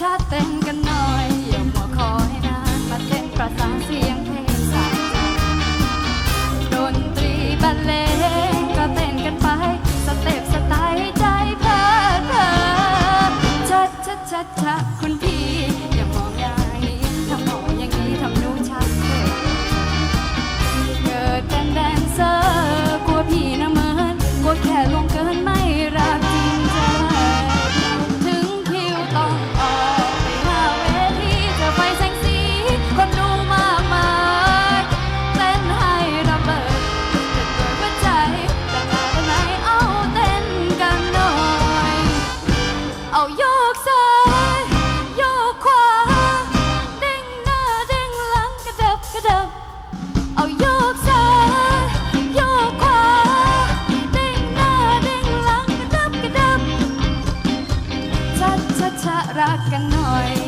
ชาติเต้นกันหน่อยอย่ามัวคอยนานมาเต้นประสานเสียงเพลงสายดนตรีบรรเลงก็เต้นกันไป สเต็ปสไตล์ใจเพลิดเพลินชัดชัดชัดชัดคุณพี่ รักกันหน่อย